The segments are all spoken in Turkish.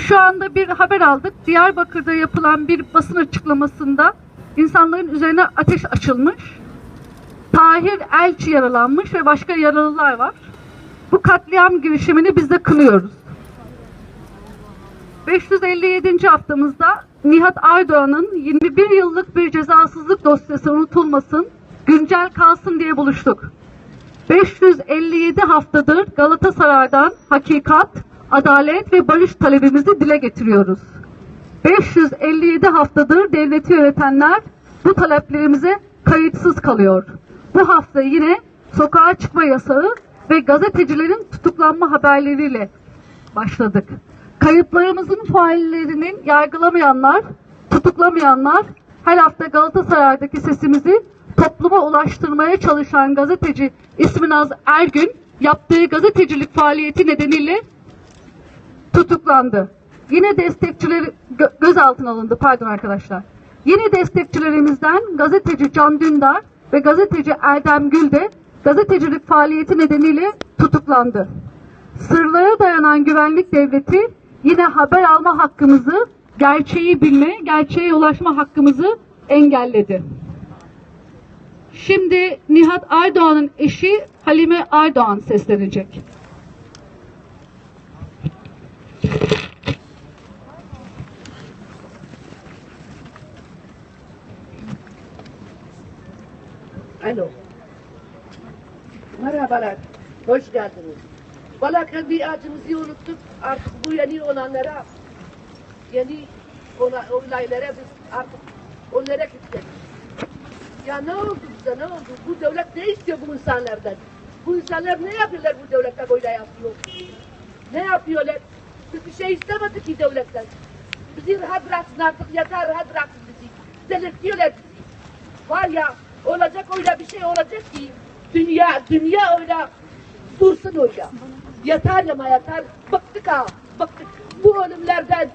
Şu anda bir haber aldık. Diyarbakır'da yapılan bir basın açıklamasında insanların üzerine ateş açılmış. Tahir Elçi yaralanmış ve başka yaralılar var. Bu katliam girişimini biz de kınıyoruz. 557. haftamızda Nihat Aydoğan'ın 21 yıllık bir cezasızlık dosyası unutulmasın, güncel kalsın diye buluştuk. 557 haftadır Galatasaray'dan hakikat, adalet ve barış talebimizi dile getiriyoruz. 557 haftadır devleti yönetenler bu taleplerimize kayıtsız kalıyor. Bu hafta yine sokağa çıkma yasağı ve gazetecilerin tutuklanma haberleriyle başladık. Kayıplarımızın faillerinin yargılamayanlar, tutuklamayanlar, her hafta Galatasaray'daki sesimizi topluma ulaştırmaya çalışan gazeteci İsminaz Ergün yaptığı gazetecilik faaliyeti nedeniyle tutuklandı. Yine destekçileri gö- gözaltına alındı pardon arkadaşlar. Yine destekçilerimizden gazeteci Can Dündar ve gazeteci Erdem Gül de gazetecilik faaliyeti nedeniyle tutuklandı. Sırlara dayanan güvenlik devleti yine haber alma hakkımızı, gerçeği bilme, gerçeğe ulaşma hakkımızı engelledi. Şimdi Nihat Aydoğan'ın eşi Halime Aydoğan seslenecek. Alo. Merhabalar. Hoş geldiniz. Valla kendi acımızı unuttuk. Artık bu yeni olanlara, yeni ona, olaylara biz artık onlara gittik. Ya ne oldu bize ne oldu? Bu devlet ne istiyor bu insanlardan? Bu insanlar ne yapıyorlar bu devlette böyle yapıyor? Ne yapıyorlar? Biz bir şey istemedik ki devletten. Bizi rahat bıraksın artık yeter rahat bıraksın bizi. Delirtiyorlar bizi. Var ya olacak öyle bir şey olacak ki dünya dünya öyle dursun öyle. Yeter ama yeter. Bıktık ha. Bıktık. Bu ölümlerden,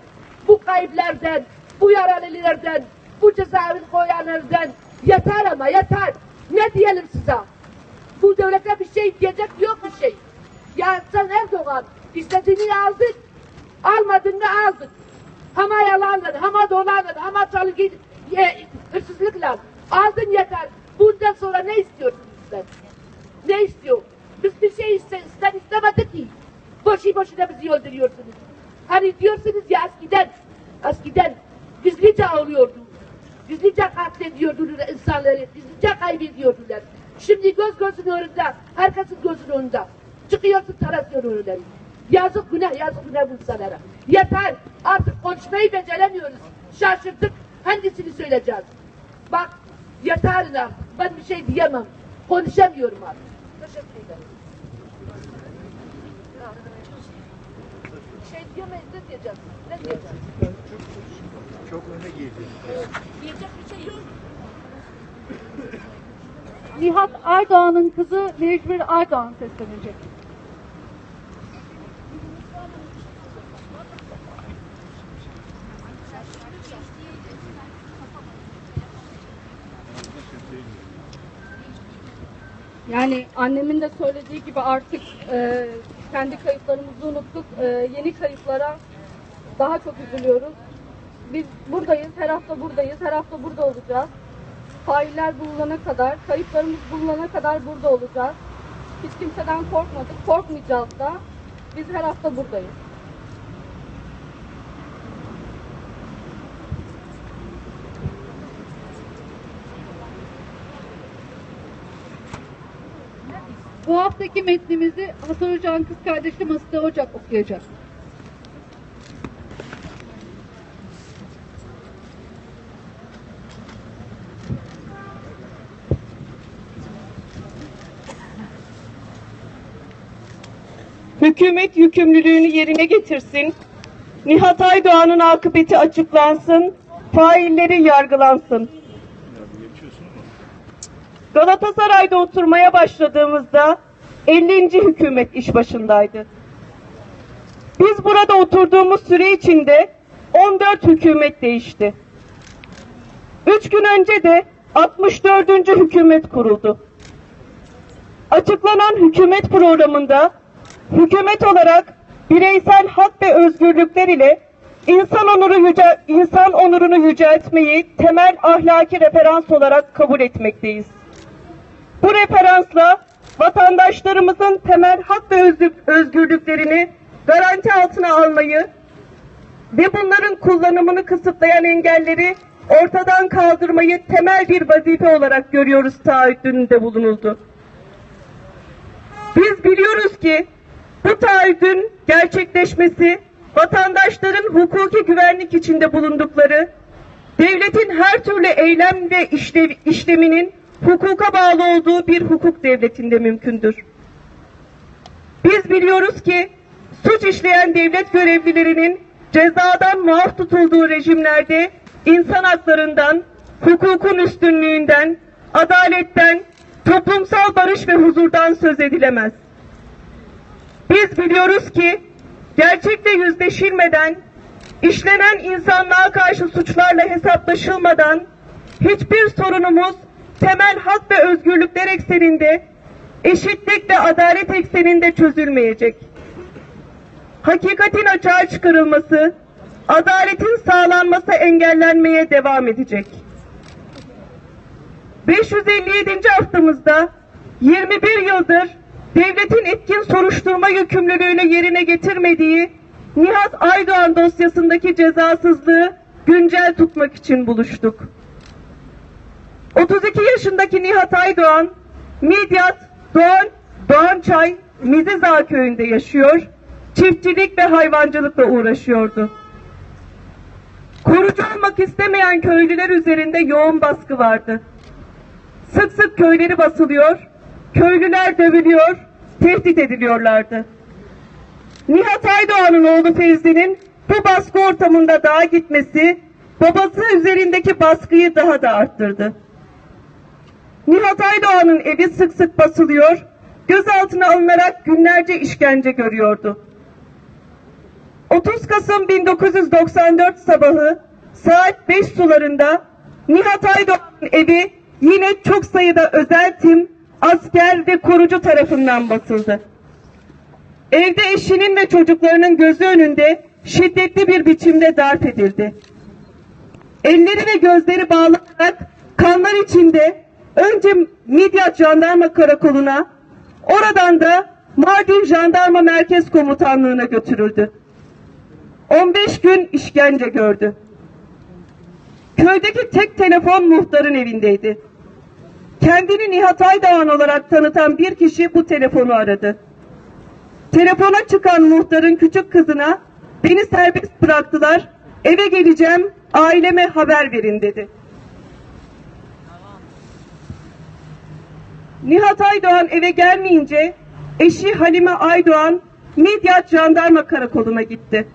bu kayıplardan, bu yaralılardan, bu cezaevin koyanlardan yeter ama yeter. Ne diyelim size? Bu devlete bir şey diyecek yok bir şey. Ya sen Erdoğan istediğini aldık. Almadığını aldık. Ama yalanla, ama dolanla, ama çalgı, e, hırsızlıkla. Aldın yeter. Bundan sonra ne istiyorsun bizden? Ne istiyor? Biz bir şey isten istemedik ki. Boşu boşuna bizi öldürüyorsunuz. Hani diyorsunuz ya eskiden, eskiden gizlice alıyordu. Gizlice katlediyordular insanları, gizlice kaybediyordular. Şimdi göz gözün önünde, herkesin gözünün önünde. Çıkıyorsun tarasyon önünden. Yazık günah, yazık günah bu insanlara. Yeter, artık konuşmayı beceremiyoruz. Şaşırdık, hangisini söyleyeceğiz? Bak, yeter artık, ben bir şey diyemem. Konuşamıyorum artık. Teşekkür ederim. Bir şey diyemeyiz, ne diyeceğiz? Ne diyeceğiz? Çok öne girdi. Diyecek bir şey yok. Nihat Aydoğan'ın kızı Necmir Aydoğan seslenecek. Yani annemin de söylediği gibi artık e, kendi kayıplarımızı unuttuk. E, yeni kayıplara daha çok üzülüyoruz. Biz buradayız, her hafta buradayız, her hafta burada olacağız. Failler bulunana kadar, kayıplarımız bulunana kadar burada olacağız. Hiç kimseden korkmadık, korkmayacağız da. Biz her hafta buradayız. Bu haftaki metnimizi Hasan Hoca'nın kız kardeşi Maside Ocak okuyacak. Hükümet yükümlülüğünü yerine getirsin. Nihat Aydoğan'ın akıbeti açıklansın. Failleri yargılansın. Galatasaray'da oturmaya başladığımızda 50. hükümet iş başındaydı. Biz burada oturduğumuz süre içinde 14 hükümet değişti. 3 gün önce de 64. hükümet kuruldu. Açıklanan hükümet programında hükümet olarak bireysel hak ve özgürlükler ile insan onuru yüce, insan onurunu yüceltmeyi temel ahlaki referans olarak kabul etmekteyiz. Bu referansla vatandaşlarımızın temel hak ve özgür- özgürlüklerini garanti altına almayı ve bunların kullanımını kısıtlayan engelleri ortadan kaldırmayı temel bir vazife olarak görüyoruz taahhüdünde bulunuldu. Biz biliyoruz ki bu taahhüdün gerçekleşmesi vatandaşların hukuki güvenlik içinde bulundukları, devletin her türlü eylem ve işlev, işleminin hukuka bağlı olduğu bir hukuk devletinde mümkündür. Biz biliyoruz ki suç işleyen devlet görevlilerinin cezadan muaf tutulduğu rejimlerde insan haklarından, hukukun üstünlüğünden, adaletten, toplumsal barış ve huzurdan söz edilemez. Biz biliyoruz ki gerçekle yüzleşilmeden, işlenen insanlığa karşı suçlarla hesaplaşılmadan hiçbir sorunumuz temel hak ve özgürlükler ekseninde, eşitlik ve adalet ekseninde çözülmeyecek. Hakikatin açığa çıkarılması, adaletin sağlanması engellenmeye devam edecek. 557. haftamızda 21 yıldır devletin etkin soruşturma yükümlülüğünü yerine getirmediği Nihat Aydoğan dosyasındaki cezasızlığı güncel tutmak için buluştuk. 32 yaşındaki Nihat Aydoğan, Midyat, Doğan, Doğançay, Mizizağ köyünde yaşıyor, çiftçilik ve hayvancılıkla uğraşıyordu. Korucu olmak istemeyen köylüler üzerinde yoğun baskı vardı. Sık sık köyleri basılıyor, köylüler dövülüyor, tehdit ediliyorlardı. Nihat Aydoğan'ın oğlu Fevzi'nin bu baskı ortamında dağa gitmesi babası üzerindeki baskıyı daha da arttırdı. Nihat Aydoğan'ın evi sık sık basılıyor, gözaltına alınarak günlerce işkence görüyordu. 30 Kasım 1994 sabahı saat 5 sularında Nihat Aydoğan'ın evi yine çok sayıda özel tim, asker ve korucu tarafından basıldı. Evde eşinin ve çocuklarının gözü önünde şiddetli bir biçimde darp edildi. Elleri ve gözleri bağlanarak kanlar içinde önce Midyat Jandarma Karakolu'na, oradan da Mardin Jandarma Merkez Komutanlığı'na götürüldü. 15 gün işkence gördü. Köydeki tek telefon muhtarın evindeydi. Kendini Nihat Aydoğan olarak tanıtan bir kişi bu telefonu aradı. Telefona çıkan muhtarın küçük kızına beni serbest bıraktılar, eve geleceğim, aileme haber verin dedi. Nihat Aydoğan eve gelmeyince eşi Halime Aydoğan Midyat Jandarma Karakolu'na gitti.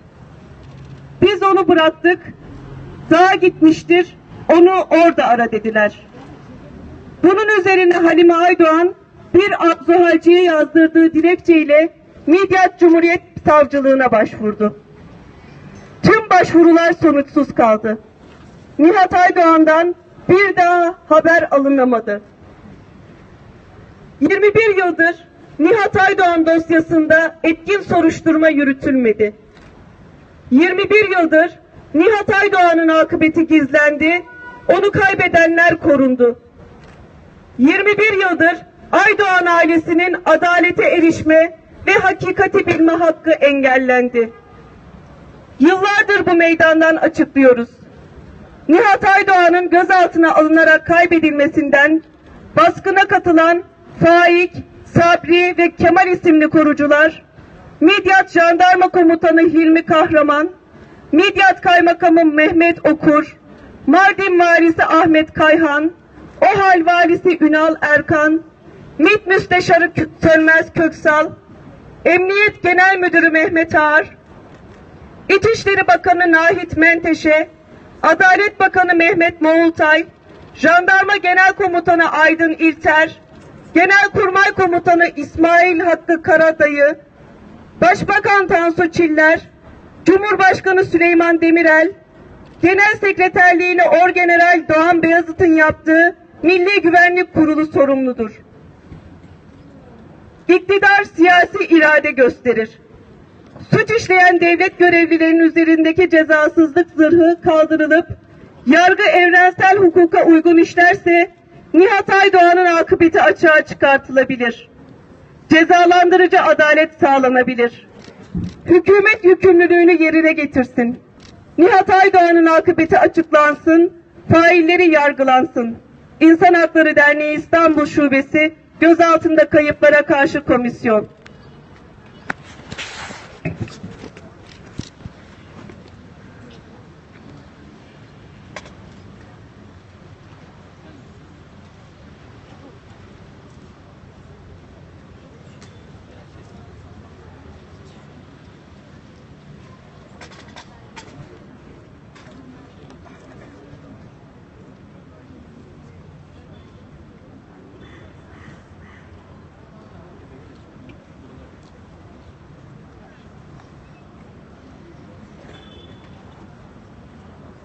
Biz onu bıraktık, dağa gitmiştir, onu orada ara dediler. Bunun üzerine Halime Aydoğan bir Zuhalci'ye yazdırdığı dilekçeyle Midyat Cumhuriyet Savcılığına başvurdu. Tüm başvurular sonuçsuz kaldı. Nihat Aydoğan'dan bir daha haber alınamadı. 21 yıldır Nihat Aydoğan dosyasında etkin soruşturma yürütülmedi. 21 yıldır Nihat Aydoğan'ın akıbeti gizlendi, onu kaybedenler korundu. 21 yıldır Aydoğan ailesinin adalete erişme ve hakikati bilme hakkı engellendi. Yıllardır bu meydandan açıklıyoruz. Nihat Aydoğan'ın gözaltına alınarak kaybedilmesinden baskına katılan Faik, Sabri ve Kemal isimli korucular, Midyat Jandarma Komutanı Hilmi Kahraman, Midyat Kaymakamı Mehmet Okur, Mardin Valisi Ahmet Kayhan, OHAL Valisi Ünal Erkan, MİT Müsteşarı Sönmez Köksal, Emniyet Genel Müdürü Mehmet Ağar, İçişleri Bakanı Nahit Menteşe, Adalet Bakanı Mehmet Moğultay, Jandarma Genel Komutanı Aydın İlter, Genelkurmay Komutanı İsmail Hakkı Karadayı, Başbakan Tansu Çiller, Cumhurbaşkanı Süleyman Demirel, Genel Sekreterliğini Orgeneral Doğan Beyazıt'ın yaptığı Milli Güvenlik Kurulu sorumludur. İktidar siyasi irade gösterir. suç işleyen devlet görevlilerinin üzerindeki cezasızlık zırhı kaldırılıp yargı evrensel hukuka uygun işlerse Nihat Aydoğan'ın akıbeti açığa çıkartılabilir. Cezalandırıcı adalet sağlanabilir. Hükümet yükümlülüğünü yerine getirsin. Nihat Aydoğan'ın akıbeti açıklansın, failleri yargılansın. İnsan Hakları Derneği İstanbul Şubesi gözaltında kayıplara karşı komisyon.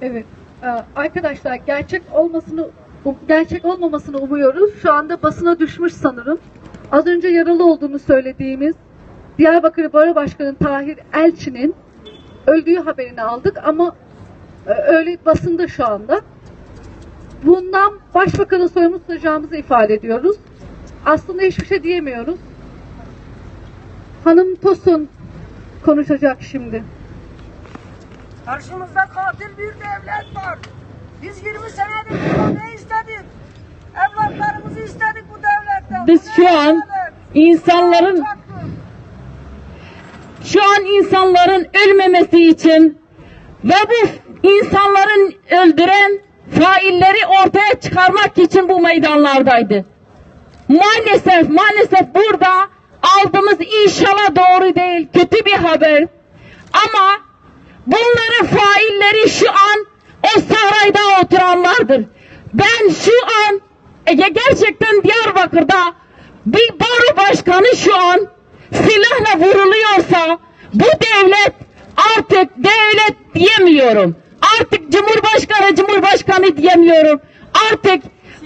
Evet. Ee, Arkadaşlar gerçek olmasını gerçek olmamasını umuyoruz. Şu anda basına düşmüş sanırım. Az önce yaralı olduğunu söylediğimiz Diyarbakır Baro Başkanı Tahir Elçi'nin öldüğü haberini aldık ama e, öyle basında şu anda. Bundan Başbakan'a sorumlu tutacağımızı ifade ediyoruz. Aslında hiçbir şey diyemiyoruz. Hanım Tosun konuşacak şimdi. Karşımızda katil bir devlet var. Biz 20 senedir burada ne istedik? Evlatlarımızı istedik bu devletten. Biz şu an insanların şu an insanların ölmemesi için ve bu insanların öldüren failleri ortaya çıkarmak için bu meydanlardaydı. Maalesef maalesef burada aldığımız inşallah doğru değil kötü bir haber. Ama bunların failleri şu an o sarayda oturanlardır. Ben şu an Ege gerçekten Diyarbakır'da bir baro başkanı şu an silahla vuruluyorsa bu devlet artık devlet diyemiyorum. Artık Cumhurbaşkanı Cumhurbaşkanı diyemiyorum. Artık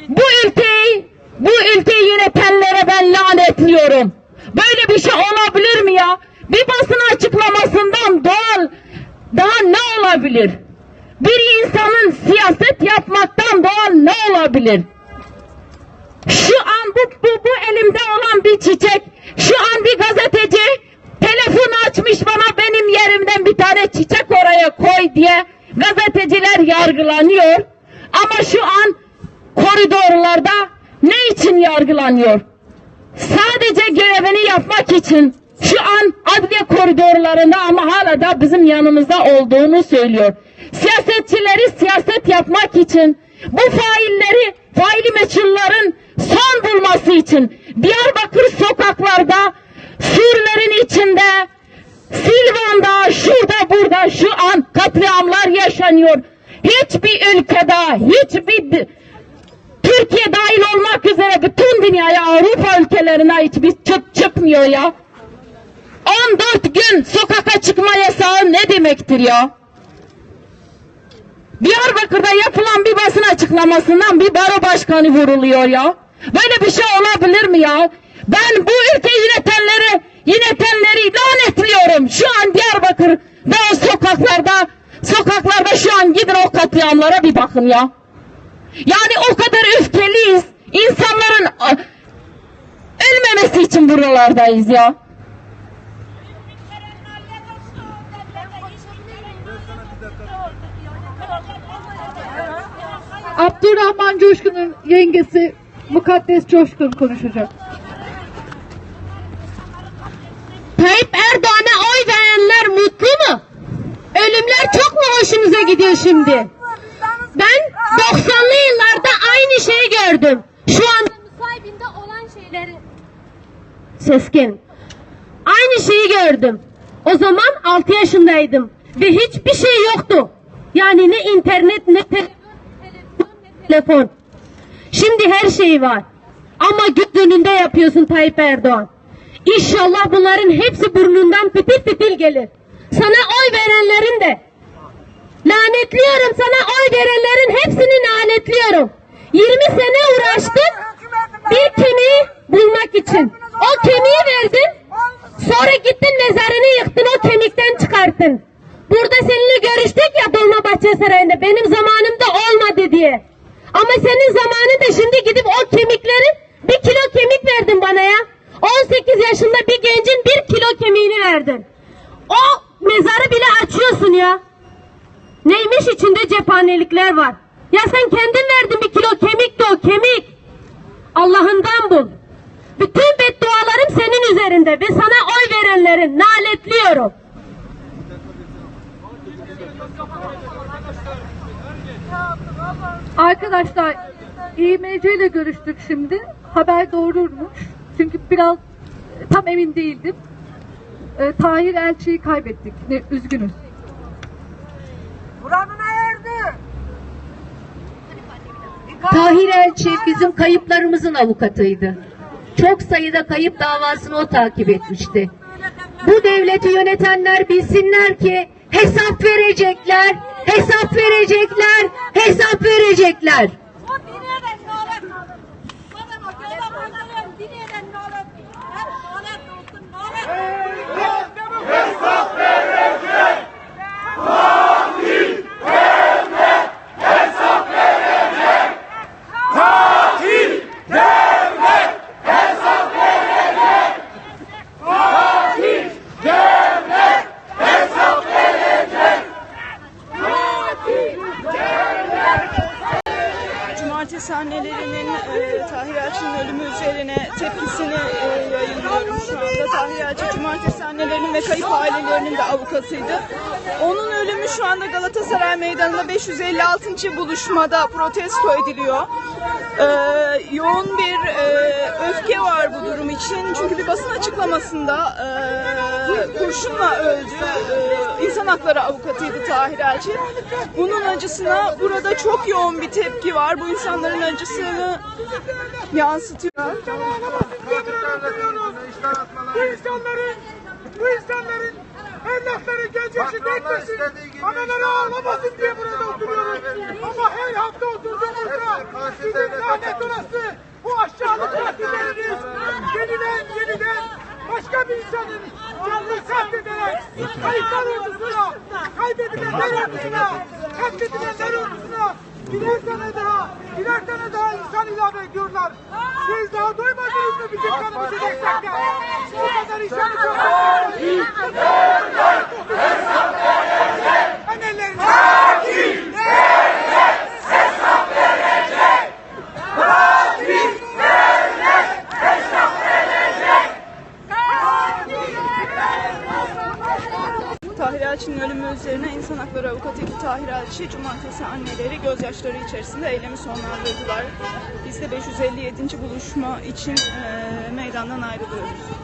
bu ülkeyi bu ülkeyi yönetenlere ben lanetliyorum. Böyle bir şey olabilir mi ya? Bir basın açıklamasından doğal daha ne olabilir? Bir insanın siyaset yapmaktan doğal ne olabilir? Şu an bu, bu, bu elimde olan bir çiçek. Şu an bir gazeteci telefon açmış bana benim yerimden bir tane çiçek oraya koy diye gazeteciler yargılanıyor. Ama şu an koridorlarda ne için yargılanıyor? Sadece görevini yapmak için şu an adliye koridorlarında ama hala da bizim yanımızda olduğunu söylüyor. Siyasetçileri siyaset yapmak için bu failleri, faili meçhulların son bulması için Diyarbakır sokaklarda, surların içinde, Silvan'da, şurada burada şu an katliamlar yaşanıyor. Hiçbir ülkede, hiçbir Türkiye dahil olmak üzere bütün dünyaya Avrupa ülkelerine hiçbir çıt çıkmıyor ya. 14 gün sokağa çıkma yasağı ne demektir ya? Diyarbakır'da yapılan bir basın açıklamasından bir baro başkanı vuruluyor ya. Böyle bir şey olabilir mi ya? Ben bu ülke yönetenleri, yönetenleri lanetliyorum. Şu an Diyarbakır'da o sokaklarda, sokaklarda şu an gidin o katliamlara bir bakın ya. Yani o kadar öfkeliyiz. İnsanların ölmemesi için buralardayız ya. Abdurrahman Coşkun'un yengesi Mukaddes Coşkun konuşacak. Tayyip Erdoğan'a oy verenler mutlu mu? Ölümler çok mu hoşunuza gidiyor şimdi? Ben 90'lı yıllarda aynı şeyi gördüm. Şu anda müsaibinde olan şeyleri... Seskin. Aynı şeyi gördüm. O zaman 6 yaşındaydım. Ve hiçbir şey yoktu. Yani ne internet ne ne telefon. Şimdi her şey var. Ama göz önünde yapıyorsun Tayyip Erdoğan. İnşallah bunların hepsi burnundan fitil fitil gelir. Sana oy verenlerin de. Lanetliyorum sana oy verenlerin hepsini lanetliyorum. 20 sene uğraştın bir kemiği bulmak için. O kemiği verdin. Sonra gittin mezarını yıktın o kemik seninle görüştük ya Dolmabahçe Sarayı'nda benim zamanımda olmadı diye. Ama senin zamanında şimdi gidip o kemikleri bir kilo kemik verdin bana ya. 18 yaşında bir gencin bir kilo kemiğini verdin. O mezarı bile açıyorsun ya. Neymiş içinde cephanelikler var. Ya sen kendin verdin bir kilo kemik. Allah'ından bul. Bütün beddualarım senin üzerinde ve sana oy verenlerin naletliyorum. Arkadaşlar İle görüştük şimdi. Haber doğruymuş. Çünkü biraz e, tam emin değildim. E, Tahir Elçi'yi kaybettik. Ne, üzgünüz. Buranın erdi. Tahir Elçi bizim kayıplarımızın avukatıydı. Çok sayıda kayıp davasını o takip etmişti. Bu devleti yönetenler bilsinler ki hesap verecekler, hesap verecekler, hesap verecekler. Hey! Tahir Elçi Cumartesi annelerinin ve kayıp ailelerinin de avukatıydı. Onun ölümü şu anda Galatasaray Meydanı'nda 556. buluşmada protesto ediliyor. E, yoğun bir e, öfke var bu durum için. Çünkü bir basın açıklamasında e, kurşunla öldü. E, insan hakları avukatıydı Tahir Elçi. Bunun acısına burada çok yoğun bir tepki var. Bu insanların acısını yansıtıyor. Bu insanların, bu insanların evlatları genç yaşında etmesin. Anaları ağlamasın diye burada oturuyoruz. Ama her hafta oturduğumuzda sizin lanet olası bu aşağılık partileriniz yeniden yeniden başka bir insanın canını katlederek kayıplar ordusuna, kaybedilenler ordusuna, katledilenler ordusuna birer tane daha, birer tane daha insan ilave ediyorlar. Siz daha doymadınız mı bizim kanımızı dökmekle? Bu kadar insanı çok Annelerine Tahir Elçi'nin ölümü üzerine insan hakları avukatı Tahir Elçi cumartesi anneleri gözyaşları içerisinde eylemi sonlandırdılar. Biz de 557. buluşma için eee, meydandan ayrılıyoruz.